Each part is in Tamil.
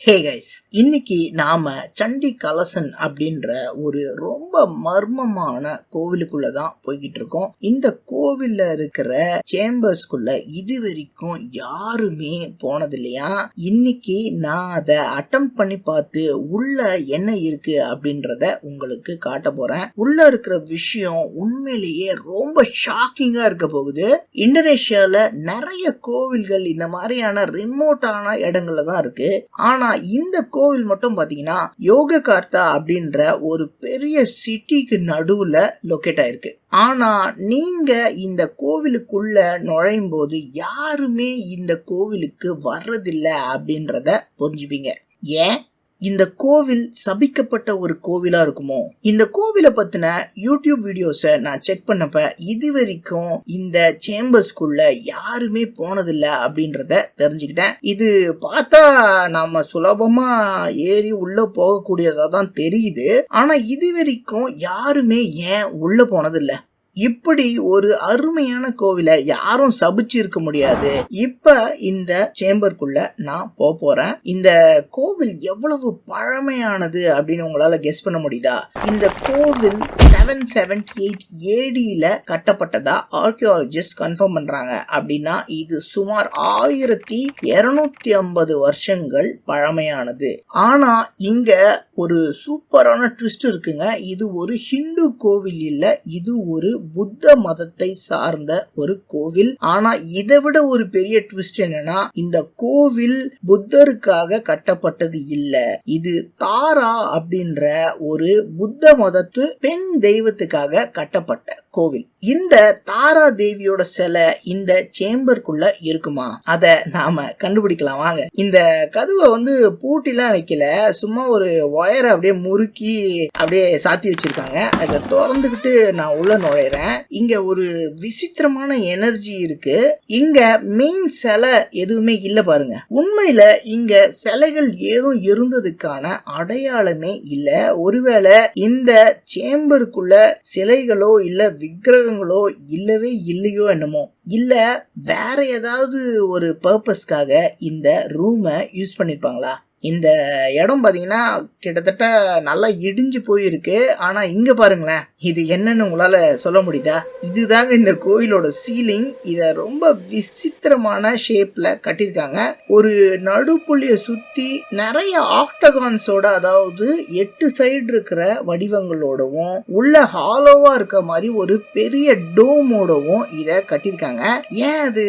ஹே கைஸ் இன்னைக்கு நாம சண்டி கலசன் அப்படின்ற ஒரு ரொம்ப மர்மமான கோவிலுக்குள்ள தான் போய்கிட்டு இருக்கோம். இந்த கோவில்ல இருக்கிற சேம்பர்ஸ்குள்ள இது வரைக்கும் யாருமே போனது இல்லையா? இன்னைக்கு நான் அதை அட்டம் பண்ணி பார்த்து உள்ள என்ன இருக்கு அப்படின்றத உங்களுக்கு காட்ட போறேன். உள்ள இருக்கிற விஷயம் உண்மையிலேயே ரொம்ப ஷாக்கிங்கா இருக்க போகுது. இந்தோனேஷியால நிறைய கோவில்கள் இந்த மாதிரியான ரிமோட்டான இடங்கள்ல தான் இருக்கு. ஆனா இந்த கோவில் மட்டும் பாத்தீங்கன்னா யோக கார்த்தா அப்படின்ற ஒரு பெரிய சிட்டிக்கு நடுவுல லொக்கேட் ஆயிருக்கு. ஆனா நீங்க இந்த கோவிலுக்குள்ள நுழையும் போது யாருமே இந்த கோவிலுக்கு வர்றதில்லை அப்படின்றத புரிஞ்சுப்பீங்க. ஏன்? இந்த கோவில் சபிக்கப்பட்ட ஒரு கோவிலா இருக்குமோ? இந்த கோவிலை பத்தின யூடியூப் வீடியோஸை நான் செக் பண்ணப்ப இது வரைக்கும் இந்த சேம்பர்ஸ்குள்ள யாருமே போனதில்லை அப்படின்றத தெரிஞ்சுக்கிட்டேன். இது பார்த்தா நாம சுலபமா ஏறி உள்ள போகக்கூடியதா தான் தெரியுது. ஆனா இது வரைக்கும் யாருமே ஏன் உள்ள போனதில்லை? இப்படி ஒரு அருமையான கோவிலை யாரும் சபிச்சு இருக்க முடியாது. இப்ப இந்த சேம்பருக்குள்ள நான் போக போறேன். இந்த கோவில் எவ்வளவு பழமையானது அப்படின்னு உங்களால கெஸ் பண்ண முடியுதா? இந்த கோவில் செவன் செவன்டி எயிட் ஏடியில் கட்டப்பட்டதா ஆர்கியாலஜிஸ்ட் கன்ஃபார்ம் பண்ணுறாங்க அப்படின்னா இது சுமார் ஆயிரத்தி இருநூத்தி ஐம்பது வருஷங்கள் பழமையானது. ஆனால் இங்கே ஒரு சூப்பரான ட்விஸ்ட் இருக்குங்க. இது ஒரு ஹிந்து கோவில் இல்லை இது ஒரு புத்த மதத்தை சார்ந்த ஒரு கோவில். ஆனால் இதை விட ஒரு பெரிய ட்விஸ்ட் என்னன்னா இந்த கோவில் புத்தருக்காக கட்டப்பட்டது இல்லை. இது தாரா அப்படின்ற ஒரு புத்த மதத்து பெண் தெய்வத்துக்காக கட்டப்பட்ட கோவில். இந்த தாரா தேவியோட சிலை இந்த சேம்பருக்குள்ள இருக்குமா? அத நாம கண்டுபிடிக்கலாம். வாங்க. இந்த கதவை வந்து பூட்டிலாம் வைக்கல. சும்மா ஒரு ஒயரை அப்படியே முறுக்கி அப்படியே சாத்தி வச்சிருக்காங்க. அதை திறந்துக்கிட்டு நான் உள்ள நுழையிறேன். இங்க ஒரு விசித்திரமான எனர்ஜி இருக்கு. இங்க மெயின் சிலை எதுவுமே இல்ல பாருங்க. உண்மையில இங்க சிலைகள் ஏதும் இருந்ததுக்கான அடையாளமே இல்ல. ஒருவேளை இந்த சேம்பருக்குள்ள சிலைகளோ இல்ல விக்கிரகங்களோ இல்லவே இல்லையோ என்னமோ. இல்ல வேற ஏதாவது ஒரு பர்பஸ்க்காக இந்த ரூமை யூஸ் பண்ணிருப்பாங்களா? இந்த இடம் பார்த்தீங்கன்னா கிட்டத்தட்ட நல்லா இடிஞ்சு போயிருக்கு. ஆனால் இங்கே பாருங்களேன் இது என்னன்னு உங்களால் சொல்ல முடியுதா? இதுதாங்க இந்த கோயிலோட சீலிங் இதை ரொம்ப விசித்திரமான ஷேப்பில் கட்டியிருக்காங்க. ஒரு நடுப்புள்ளியை சுற்றி நிறைய ஆக்டகான்ஸோட அதாவது எட்டு சைடு இருக்கிற வடிவங்களோடவும் உள்ள ஹாலோவாக இருக்க மாதிரி ஒரு பெரிய டோமோடவும் இதை கட்டியிருக்காங்க. ஏன் அது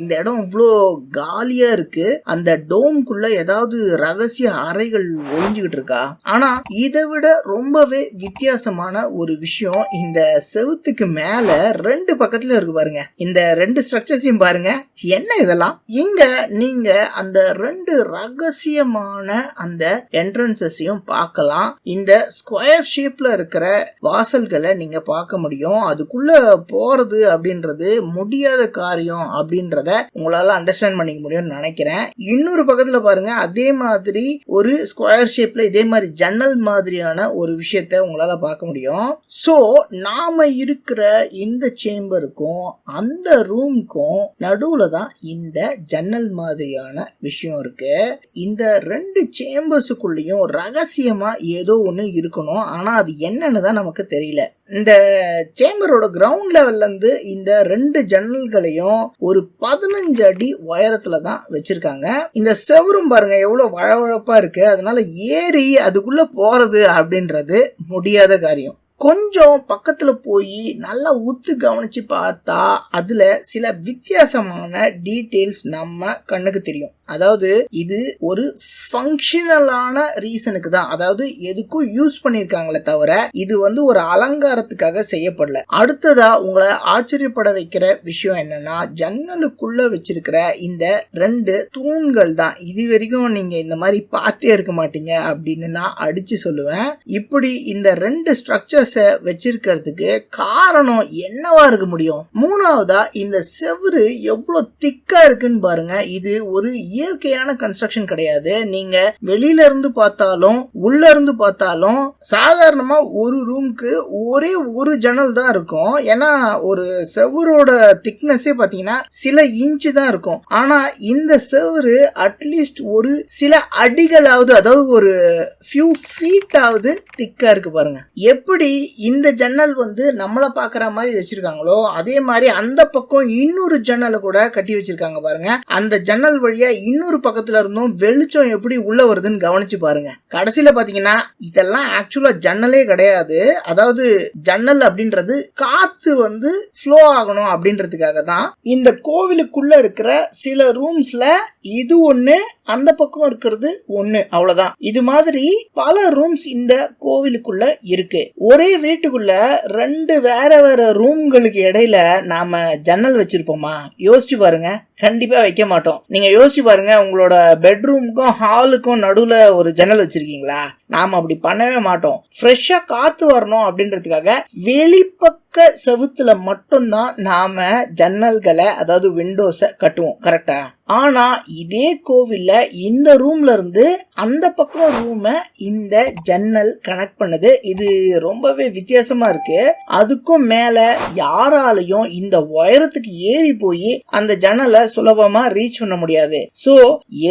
இந்த இடம் இவ்வளோ காலியாக இருக்குது அந்த டோம்குள்ளே ஏதாவது ரகசிய அறைகள் ஒளிஞ்சுக்கிட்டு இருக்கா? ஆனா இதை விட ரொம்பவே வித்தியாசமான ஒரு விஷயம் இந்த செவுத்துக்கு மேல ரெண்டு பக்கத்துல இருக்கு பாருங்க. இந்த ரெண்டு ஸ்ட்ரக்சர்ஸையும் பாருங்க. என்ன இதெல்லாம்? இங்க நீங்க அந்த ரெண்டு ரகசியமான அந்த என்ட்ரன்சஸையும் பார்க்கலாம். இந்த ஸ்கொயர் ஷேப்ல இருக்கிற வாசல்களை நீங்க பார்க்க முடியும். அதுக்குள்ள போறது அப்படின்றது முடியாத காரியம் அப்படின்றத உங்களால அண்டர்ஸ்டாண்ட் பண்ணிக்க முடியும்னு நினைக்கிறேன். இன்னொரு பக்கத்துல பாருங்க. அதே மாதிரி மாதிரி ஒரு ஸ்கொயர் ஷேப்ல இதே மாதிரி ஜன்னல் மாதிரியான ஒரு விஷயத்த உங்களால பார்க்க முடியும். ஸோ நாம இருக்கிற இந்த சேம்பருக்கும் அந்த ரூம்க்கும் நடுவுல தான் இந்த ஜன்னல் மாதிரியான விஷயம் இருக்கு. இந்த ரெண்டு சேம்பர்ஸுக்குள்ளேயும் ரகசியமா ஏதோ ஒன்று இருக்கணும். ஆனா அது என்னன்னு தான் நமக்கு தெரியல. இந்த சேம்பரோட கிரவுண்ட் லெவல்லேருந்து இந்த ரெண்டு ஜன்னல்களையும் ஒரு பதினஞ்சு அடி உயரத்துல தான் வச்சிருக்காங்க. இந்த செவரும் பாருங்க எவ்வளோ வழவழப்பாக இருக்கு. அதனால ஏறி அதுக்குள்ளே போகிறது அப்படின்றது முடியாத காரியம். கொஞ்சம் பக்கத்தில் போய் நல்லா உத்து கவனித்து பார்த்தா அதில் சில வித்தியாசமான டீட்டெயில்ஸ் நம்ம கண்ணுக்கு தெரியும். அதாவது இது ஒரு ஃபங்க்ஷனலான ரீசனுக்கு தான். அதாவது எதுக்கும் யூஸ் பண்ணியிருக்காங்களே தவிர இது வந்து ஒரு அலங்காரத்துக்காக செய்யப்படல. அடுத்ததா உங்களை ஆச்சரியப்பட வைக்கிற விஷயம் என்னன்னா ஜன்னலுக்குள்ள வச்சிருக்கிற இந்த ரெண்டு தூண்கள் தான். இது வரைக்கும் நீங்க இந்த மாதிரி பார்த்தே இருக்க மாட்டீங்க அப்படின்னு நான் அடிச்சு சொல்லுவேன். இப்படி இந்த ரெண்டு ஸ்ட்ரக்சர்ஸை வச்சிருக்கிறதுக்கு காரணம் என்னவா இருக்க முடியும்? மூணாவதா இந்த செவுரு எவ்வளவு திக்கா இருக்குன்னு பாருங்க. இது ஒரு இயற்கையான கன்ஸ்ட்ரக்ஷன் கிடையாது. நீங்க வெளியில இருந்து பார்த்தாலும் உள்ள இருந்து பார்த்தாலும் சாதாரணமா ஒரு ரூம்க்கு ஒரே ஒரு ஜன்னல் தான் இருக்கும். ஏன்னா ஒரு செவரோட திக்னஸே பாத்தீங்கன்னா சில இன்ச்சு தான் இருக்கும். ஆனா இந்த செவரு அட்லீஸ்ட் ஒரு சில அடிகளாவது அதாவது ஒரு ஃபியூ ஃபீட் ஆகுது திக்கா இருக்கு பாருங்க. எப்படி இந்த ஜன்னல் வந்து நம்மளை பாக்குற மாதிரி வச்சிருக்காங்களோ அதே மாதிரி அந்த பக்கம் இன்னொரு ஜன்னலை கூட கட்டி வச்சிருக்காங்க பாருங்க. அந்த ஜன்னல் வழியா இன்னொரு பக்கத்துல இருந்தும் வெளிச்சம் எப்படி உள்ள வருதுன்னு கவனிச்சு பாருங்க. கடைசியில பாத்தீங்கன்னா இதெல்லாம் ஆக்சுவலா ஜன்னலே கிடையாது. அதாவது ஜன்னல் அப்படின்றது காத்து வந்து ஃப்ளோ ஆகணும் அப்படின்றதுக்காக தான் இந்த கோவிலுக்குள்ள இருக்கிற சில ரூம்ஸ்ல இது ஒண்ணு அந்த பக்கம் இருக்கிறது ஒண்ணு அவ்வளவுதான். இது மாதிரி பல ரூம்ஸ் இந்த கோவிலுக்குள்ள இருக்கு. ஒரே வீட்டுக்குள்ள ரெண்டு வேற வேற ரூம்களுக்கு இடையில நாம ஜன்னல் வச்சிருப்போமா? யோசிச்சு பாருங்க. கண்டிப்பா வைக்க மாட்டோம். நீங்க யோசிச்சு பாருங்க உங்களோட பெட்ரூமுக்கும் ஹாலுக்கும் நடுவுல ஒரு ஜன்னல் வச்சிருக்கீங்களா? நாம அப்படி பண்ணவே மாட்டோம். ஃப்ரெஷ்ஷா காத்து வரணும் அப்படின்றதுக்காக பக்க செவுத்துல மட்டும்தான் நாம ஜன்னல்களை அதாவது விண்டோஸை கட்டுவோம் கரெக்டா ஆனா இதே கோவில்ல இந்த ரூம்ல இருந்து அந்த பக்கம் ரூமை இந்த ஜன்னல் கனெக்ட் பண்ணுது. இது ரொம்பவே வித்தியாசமா இருக்கு. அதுக்கும் மேல யாராலையும் இந்த உயரத்துக்கு ஏறி போய் அந்த ஜன்னலை சுலபமா ரீச் பண்ண முடியாது. சோ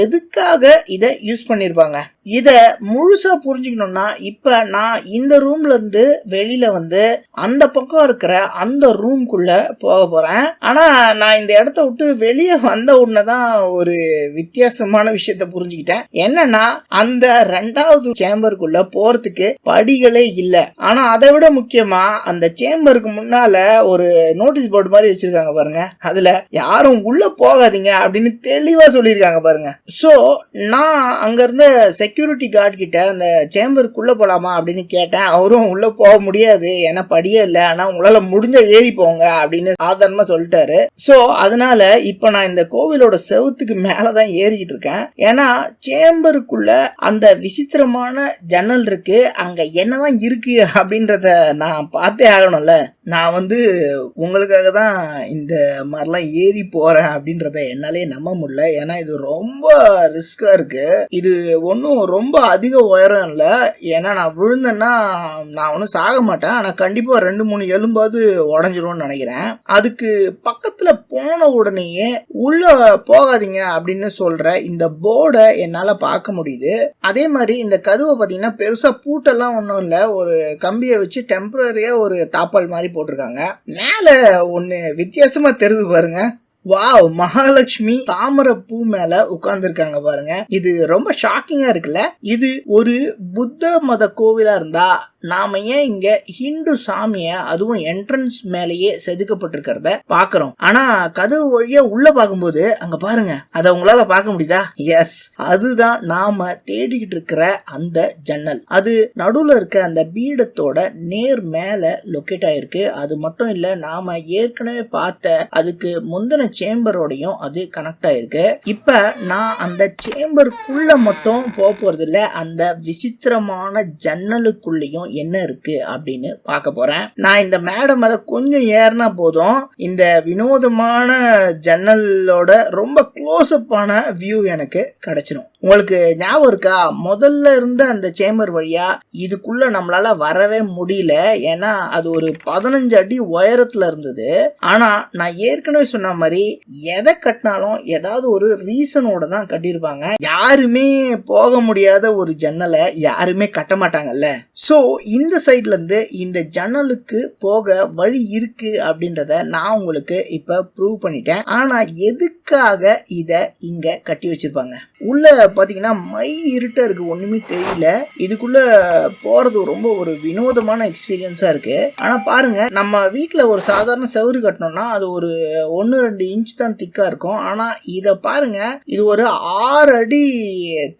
எதுக்காக இதை யூஸ் பண்ணிருப்பாங்க? இத முழுசா புரிஞ்சுக்கணும்னா இப்ப நான் இந்த ரூம்ல இருந்து வெளியில வந்து அந்த பக்கம் இருக்கிற அந்த ரூம்குள்ள போக போறேன். ஆனா நான் இந்த இடத்த விட்டு வெளியே வந்த உடனே தான் ஒரு வித்தியாசமான விஷயத்த புரிஞ்சுக்கிட்டேன். என்னன்னா அந்த ரெண்டாவது சேம்பருக்குள்ள போறதுக்கு படிகளே இல்லை. ஆனா அதை விட முக்கியமா அந்த சேம்பருக்கு முன்னால ஒரு நோட்டீஸ் போர்டு மாதிரி வச்சிருக்காங்க பாருங்க. அதுல யாரும் உள்ள போகாதீங்க அப்படின்னு தெளிவா சொல்லியிருக்காங்க பாருங்க. சோ நான் அங்க இருந்த செக்யூரிட்டி கார்டு கிட்ட அந்த சேம்பருக்குள்ள போலாமா அப்படின்னு கேட்டேன். அவரும் உள்ள போக முடியாது. ஏன்னா படியே இல்லை. ஆனா உங்களால முடிஞ்ச ஏறி போங்க அப்படின்னு சாதாரணமா சொல்லிட்டாரு. சோ அதனால இப்ப நான் இந்த கோவிலோட செவுத்துக்கு மேலதான் ஏறிக்கிட்டு இருக்கேன். ஏன்னா சேம்பருக்குள்ள அந்த விசித்திரமான ஜன்னல் இருக்கு. அங்க என்னதான் இருக்கு அப்படின்றத நான் பார்த்தே ஆகணும்ல. நான் வந்து உங்களுக்காக தான் இந்த மாதிரிலாம் ஏறி போறேன் அப்படின்றத என்னாலே நம்ப முடியல. ஏன்னா இது ரொம்ப ரிஸ்கா இருக்கு. இது ஒன்றும் ரொம்ப அதிக உயரம் இல்லை. ஏன்னா நான் விழுந்தேன்னா நான் ஒன்றும் சாக மாட்டேன். ஆனால் கண்டிப்பாக ரெண்டு மூணு எலும்பாவது உடஞ்சிரும்னு நினைக்கிறேன். அதுக்கு பக்கத்தில் போன உடனேயே உள்ள போகாதீங்க அப்படின்னு சொல்ற இந்த போர்டை என்னால் பார்க்க முடியுது. அதே மாதிரி இந்த கதவை பார்த்தீங்கன்னா பெருசாக பூட்டெல்லாம் ஒன்றும் இல்லை. ஒரு கம்பியை வச்சு டெம்பரரியாக ஒரு தாப்பால் மாதிரி போட்டிருக்காங்க. மேலே ஒன்று வித்தியாசமாக தெரியுது பாருங்க. வாவ் மகாலட்சுமி தாமரை பூ மேல உட்கார்ந்துருக்காங்க பாருங்க. இது ரொம்ப ஷாக்கிங்கா இருக்குல்ல. இது ஒரு புத்த மத கோவிலா இருந்தா நாம ஏன் இங்க ஹிந்து சாமிய அதுவும் என்ட்ரன்ஸ் மேலேயே செதுக்கப்பட்டிருக்கிறத பாக்குறோம். ஆனா கதவு வழியா உள்ள பார்க்கும்போது அங்க பாருங்க அதை உங்களால பார்க்க முடியுதா? எஸ் அதுதான் நாம தேடிக்கிட்டு இருக்கிற அந்த ஜன்னல். அது நடுவுல இருக்க அந்த பீடத்தோட நேர் மேல லொக்கேட் ஆயிருக்கு. அது மட்டும் இல்ல நாம ஏற்கனவே பார்த்த அதுக்கு முந்தின சேம்பரோடையும் அது கனெக்ட் ஆயிருக்கு. இப்ப நான் அந்த சேம்பருக்குள்ள மட்டும் போக போறது இல்ல அந்த விசித்திரமான ஜன்னலுக்குள்ளேயும் என்ன இருக்கு அப்படின்னு பார்க்க போறேன். நான் இந்த மேடம் மேல கொஞ்சம் ஏறினா போதும். இந்த வினோதமான ஜன்னலோட ரொம்ப க்ளோஸ் அப்பான வியூ எனக்கு கிடைச்சிடும் உங்களுக்கு ஞாபகம் இருக்கா? முதல்ல இருந்த அந்த சேம்பர் வழியா இதுக்குள்ள நம்மளால வரவே முடியல. ஏன்னா அது ஒரு பதினஞ்சு அடி உயரத்துல இருந்தது. ஆனா நான் ஏற்கனவே சொன்ன மாதிரி எதை கட்டினாலும் ஏதாவது ஒரு ரீசனோட தான் கட்டியிருப்பாங்க. யாருமே போக முடியாத ஒரு ஜன்னலை யாருமே கட்ட மாட்டாங்கல்ல. ஸோ இந்த சைட்ல இருந்து இந்த ஜன்னலுக்கு போக வழி இருக்கு அப்படின்றத நான் உங்களுக்கு இப்ப ப்ரூவ் பண்ணிட்டேன். ஆனா எதுக்காக இத இங்க கட்டி வச்சிருப்பாங்க? உள்ள பார்த்தீங்கன்னா மை இருட்டாக இருக்குது ஒன்றுமே தெரியல. இதுக்குள்ள போகிறது ரொம்ப ஒரு வினோதமான எக்ஸ்பீரியன்ஸாக இருக்குது ஆனால் பாருங்கள் நம்ம வீட்டில் ஒரு சாதாரண செவரு கட்டினோம்னா அது ஒரு ஒன்று ரெண்டு இன்ச் தான் திக்காக இருக்கும். ஆனால் இதை பாருங்கள் இது ஒரு ஆறு அடி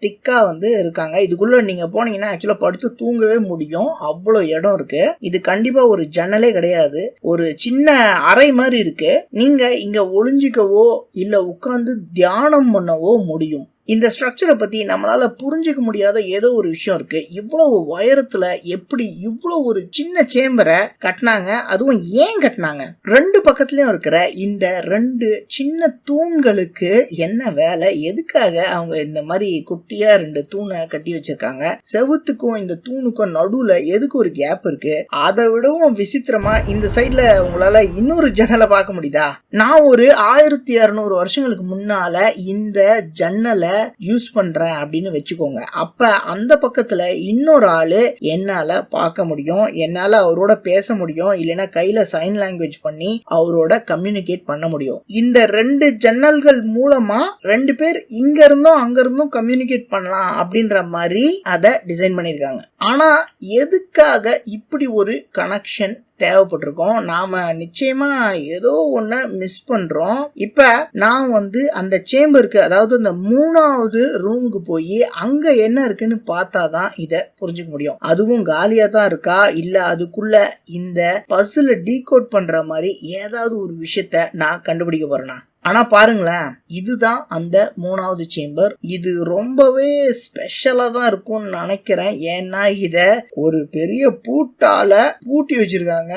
திக்காக வந்து இருக்காங்க. இதுக்குள்ளே நீங்கள் போனீங்கன்னா ஆக்சுவலாக படுத்து தூங்கவே முடியும். அவ்வளோ இடம் இருக்குது இது கண்டிப்பாக ஒரு ஜன்னலே கிடையாது. ஒரு சின்ன அறை மாதிரி இருக்குது நீங்கள் இங்கே ஒளிஞ்சிக்கவோ இல்லை உட்காந்து தியானம் பண்ணவோ முடியும். இந்த ஸ்ட்ரக்சரை பற்றி நம்மளால் புரிஞ்சுக்க முடியாத ஏதோ ஒரு விஷயம் இருக்கு. இவ்வளவு உயரத்தில் எப்படி இவ்வளோ ஒரு சின்ன சேம்பரை கட்டினாங்க? அதுவும் ஏன் கட்டினாங்க? ரெண்டு பக்கத்துலேயும் இருக்கிற இந்த ரெண்டு சின்ன தூண்களுக்கு என்ன வேலை? எதுக்காக அவங்க இந்த மாதிரி குட்டியாக ரெண்டு தூணை கட்டி வச்சிருக்காங்க? செவுத்துக்கும் இந்த தூணுக்கும் நடுவில் எதுக்கு ஒரு கேப் இருக்கு? அதை விடவும் விசித்திரமாக இந்த சைடில் உங்களால் இன்னொரு ஜன்னலை பார்க்க முடியுதா? நான் ஒரு ஆயிரத்தி இரநூறு வருஷங்களுக்கு முன்னால் இந்த ஜன்னலை யூஸ் பண்றேன் அப்படின்னு வச்சுக்கோங்க. அப்ப அந்த பக்கத்துல இன்னொரு ஆளு என்னால பார்க்க முடியும். என்னால அவரோட பேச முடியும். இல்லைன்னா கையில சைன் லாங்குவேஜ் பண்ணி அவரோட கம்யூனிகேட் பண்ண முடியும். இந்த ரெண்டு ஜன்னல்கள் மூலமா ரெண்டு பேர் இங்க இருந்தும் அங்க இருந்தும் கம்யூனிகேட் பண்ணலாம் அப்படின்ற மாதிரி அதை டிசைன் பண்ணியிருக்காங்க ஆனா எதுக்காக இப்படி ஒரு கனெக்ஷன் தேவைப்பட்டிருக்கோம். நாம நிச்சயமா ஏதோ ஒன்று மிஸ் பண்றோம். இப்ப நான் வந்து அந்த சேம்பருக்கு அதாவது அந்த மூணாவது ரூமுக்கு போய் அங்க என்ன இருக்குன்னு பார்த்தாதான் இதை புரிஞ்சுக்க முடியும். அதுவும் காலியா தான் இருக்கா? இல்ல அதுக்குள்ள இந்த பஸ்ஸில் டீகோட் பண்ற மாதிரி ஏதாவது ஒரு விஷயத்த நான் கண்டுபிடிக்க போகிறேன்னா ஆனா பாருங்களேன் இதுதான் அந்த மூணாவது சேம்பர் இது ரொம்பவே ஸ்பெஷலா தான் இருக்கும்னு நினைக்கிறேன். ஏன்னா இத ஒரு பெரிய பூட்டால பூட்டி வச்சிருக்காங்க.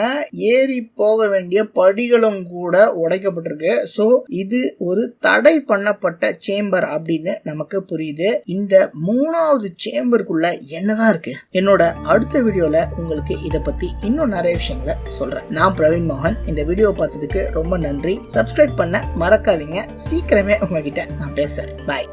ஏறி போக வேண்டிய படிகளும் கூட உடைக்கப்பட்டிருக்கு. ஸோ இது ஒரு தடை பண்ணப்பட்ட சேம்பர் அப்படின்னு நமக்கு புரியுது. இந்த மூணாவது சேம்பருக்குள்ள என்னதான் இருக்கு? என்னோட அடுத்த வீடியோல உங்களுக்கு இதை பத்தி இன்னும் நிறைய விஷயங்களை சொல்றேன். நான் பிரவீன் மோகன். இந்த வீடியோ பார்த்ததுக்கு ரொம்ப நன்றி. சப்ஸ்கிரைப் பண்ண மறக்காதீங்க. சீக்கிரமே உங்ககிட்ட நான் பேசுறேன். பாய்